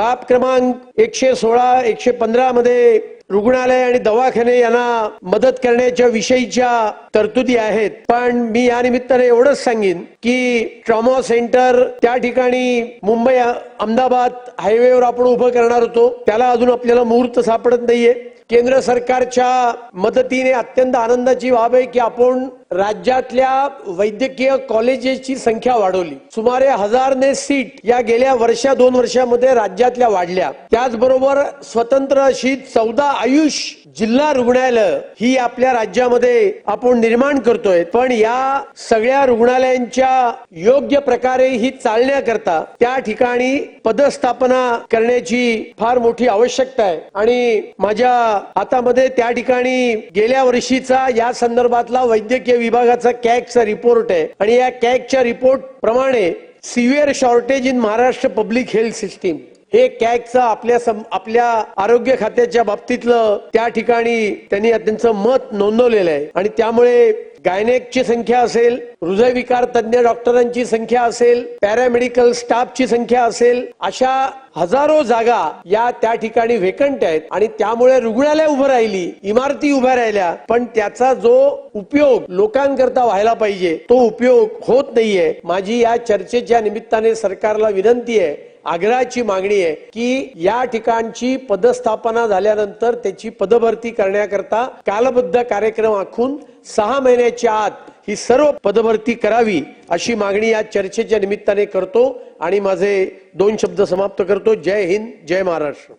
बाब क्रमांक एकशे सोळा एकशे पंधरा मध्ये रुग्णालय आणि दवाखाने यांना मदत करण्याच्या विषयीच्या तरतुदी आहेत. पण मी या निमित्ताने एवढंच सांगेन की ट्रॉमा सेंटर त्या ठिकाणी मुंबई अहमदाबाद हायवेवर आपण उभं करणार होतो. त्याला अजून आपल्याला मुहूर्त सापडत नाहीये. केंद्र सरकारच्या मदतीने अत्यंत आनंदाची बाब आहे की आपण राज्यातल्या वैद्यकीय कॉलेजेसची संख्या वाढवली. सुमारे हजारने सीट या गेल्या वर्षा दोन वर्षामध्ये राज्यातल्या वाढल्या. त्याचबरोबर स्वतंत्र अशी चौदा आयुष जिल्हा रुग्णालय ही आपल्या राज्यामध्ये आपण निर्माण करतोय. पण या सगळ्या रुग्णालयांच्या योग्य प्रकारे ही चालण्याकरता त्या ठिकाणी पदस्थापना करण्याची फार मोठी आवश्यकता आहे. आणि माझ्या हातामध्ये त्या ठिकाणी गेल्या वर्षीचा या संदर्भातला वैद्यकीय विभागाचा कॅगचा रिपोर्ट आहे. आणि या कॅगच्या रिपोर्ट प्रमाणे severe shortage in Maharashtra public health system. हे कॅगचं आपल्या आपल्या आरोग्य खात्याच्या बाबतीतलं त्या ठिकाणी त्यांनी त्यांचं मत नोंदवलेलं आहे. आणि त्यामुळे गायनेकची संख्या असेल हृदयविकार तज्ज्ञ डॉक्टरांची संख्या असेल पॅरामेडिकल स्टाफची संख्या असेल अशा हजारो जागा या त्या ठिकाणी वेकंट आहेत आणि त्यामुळे रुग्णालय उभं राहिली इमारती उभ्या राहिल्या पण त्याचा जो उपयोग लोकांकरता व्हायला पाहिजे तो उपयोग होत नाहीये. माझी या चर्चेच्या निमित्ताने सरकारला विनंती आहे आग्रहाची मागणी आहे की या ठिकाणची पदस्थापना झाल्यानंतर त्याची पदभरती करण्याकरता कालबद्ध कार्यक्रम आखून सहा महिन्याच्या आत ही सर्व पदभरती करावी अशी मागणी या चर्चेच्या निमित्ताने करतो आणि माझे दोन शब्द समाप्त करतो. जय हिंद जय महाराष्ट्र.